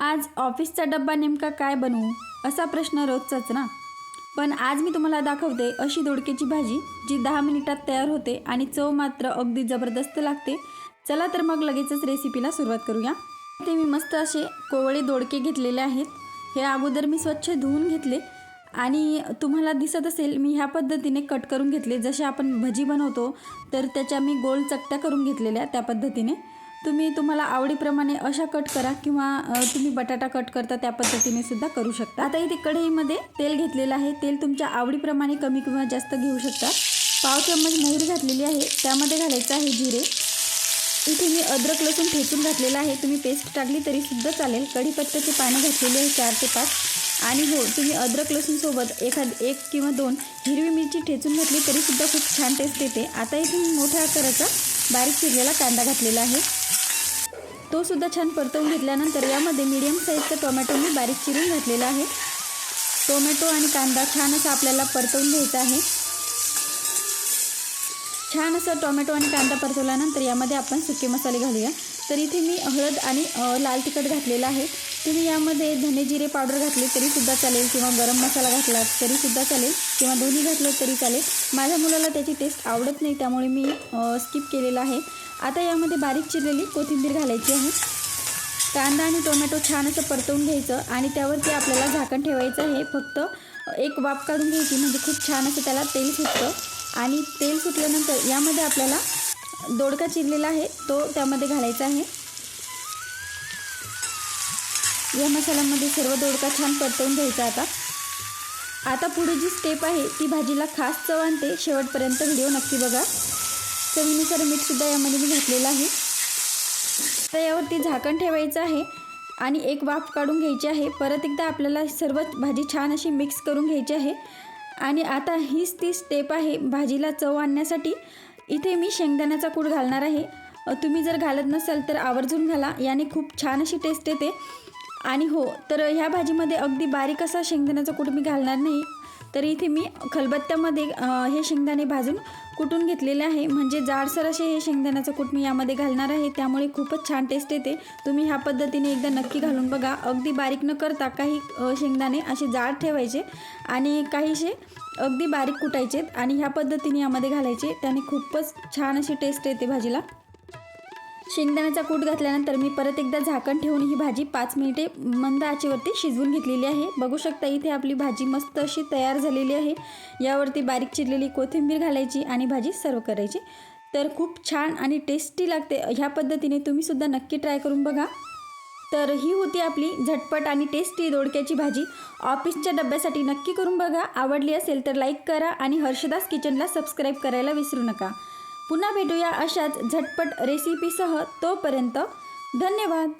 आज ऑफिसचा डब्बा नेमका काय बनवू? असा प्रश्न रोजचाच ना. पण आज मी तुम्हाला दाखवते अशी दोडक्याची भाजी जी दहा मिनिटात तयार होते आणि चव मात्र अगदी जबरदस्त लागते. चला तर मग लगेचच रेसिपीला सुरुवात करूया. ते मी मस्त असे कोवळे दोडके घेतलेले आहेत. हे अगोदर मी स्वच्छ धुवून घेतले. आणि तुम्हाला दिसत असेल मी ह्या पद्धतीने कट करून घेतले. जसे आपण भजी बनवतो तर त्याच्या मी गोल चकट्या करून घेतलेल्या त्या पद्धतीने. तुम्ही तुम्हाला आवडीप्रमाणे अशा कट करा किंवा तुम्ही बटाटा कट करता त्या पद्धतीने सुद्धा करू शकता. आता इथे कढईमध्ये तेल घेतलेलं आहे. तेल तुमच्या आवडीप्रमाणे कमी किंवा जास्त घेऊ शकता. पाव चम्मच मोहरी घातलेली आहे. त्यामध्ये घालायचं आहे जिरे. इथे मी अद्रक लसूण ठेचून घातलेलं आहे. तुम्ही पेस्ट टाकली तरी सुद्धा चालेल. कढीपत्त्याचे पानं घातलेले आहे चार ते पाच. आणि हो तुम्ही अद्रक लसूणसोबत एखाद एक किंवा दोन हिरवी मिरची ठेचून घातली तरी सुद्धा खूप छान टेस्ट येते. आता इथे मी मोठ्या आकाराचा बारीक चिरलेला कांदा घातलेला आहे. तो सुद्धा छान परतवून घेतल्यानंतर यामध्ये मीडियम साईजचा टोमॅटो मी बारीक चिरून घातलेला आहे. टोमॅटो आणि कांदा छान असा आपल्याला परतवून घ्यायचा आहे. छान असं टोमॅटो आणि कांदा परतवल्यानंतर यामध्ये आपण सुके मसाले घालूया. तर इथे मी हळद आणि लाल तिखट घातलेलं आहे. तुम्ही यामध्ये धने जिरे पावडर घातले तरीसुद्धा चालेल किंवा गरम मसाला घातला तरीसुद्धा चालेल किंवा दोन्ही घातलं तरी चालेल. माझ्या मुलाला त्याची टेस्ट आवडत नाही त्यामुळे मी स्किप केलेलं आहे. आता यामध्ये बारीक चिरलेली कोथिंबीर घालायची आहे. कांदा आणि टोमॅटो छान असं परतवून घ्यायचं आणि त्यावरती आपल्याला झाकण ठेवायचं आहे. फक्त एक वाफ काढून घ्यायची म्हणजे खूप छान असं त्याला तेल सुटतं. आणि तेल सुटल्यानंतर यामध्ये आपल्याला दोडका चिरलेला आहे. तो त्यामध्ये घालायचा आहे. या मसाल्यामध्ये सर्व दोडका छान परतवून घ्यायचा आता. आता पुढे जी स्टेप आहे ती भाजीला खास चव आणते. शेवटपर्यंत व्हिडिओ नक्की बघा. चवीनुसार मीठसुद्धा यामध्ये मी घातलेलं आहे. तर यावरती झाकण ठेवायचं आहे आणि एक वाफ काढून घ्यायची आहे. परत एकदा आपल्याला सर्व भाजी छान अशी मिक्स करून घ्यायची आहे. आणि आता हीच ती स्टेप आहे भाजीला चव आणण्यासाठी. इथे मी शेंगदाण्याचा कूड घालणार आहे. तुम्ही जर घालत नसाल तर आवर्जून घाला. याने खूप छान अशी टेस्ट येते. आणि हो तर ह्या भाजीमध्ये अगदी बारीक असा शेंगदाण्याचा कूट मी घालणार नाही. तर इथे मी खलबत्त्यामध्ये हे शेंगदाणे भाजून कुटून घेतलेले आहे. म्हणजे जाडसर असे हे शेंगदाण्याचं कूट मी यामध्ये घालणार आहे. त्यामुळे खूपच छान टेस्ट येते. तुम्ही ह्या पद्धतीने एकदा नक्की घालून बघा. अगदी बारीक न करता काही शेंगदाणे असे जाड ठेवायचे आणि काहीसे अगदी बारीक कुटायचेत आणि ह्या पद्धतीने यामध्ये घालायचे. त्याने खूपच छान अशी टेस्ट येते भाजीला. शेंगदाण्याचा कूट घातल्यानंतर मी परत एकदा झाकण ठेवून ही भाजी पाच मिनिटे मंद आचेवरती शिजवून घेतलेली आहे. बघू शकता इथे आपली भाजी मस्त अशी तयार झालेली आहे. यावरती बारीक चिरलेली कोथिंबीर घालायची आणि भाजी सर्व करायची. तर खूप छान आणि टेस्टी लागते. ह्या पद्धतीने तुम्हीसुद्धा नक्की ट्राय करून बघा. तर ही होती आपली झटपट आणि टेस्टी दोडक्याची भाजी. ऑफिसच्या डब्यासाठी नक्की करून बघा. आवडली असेल तर लाईक करा आणि हर्षदास किचनला सबस्क्राईब करायला विसरू नका. पुन्हा भेटूया अशाच झटपट रेसिपीसह तोपर्यंत धन्यवाद.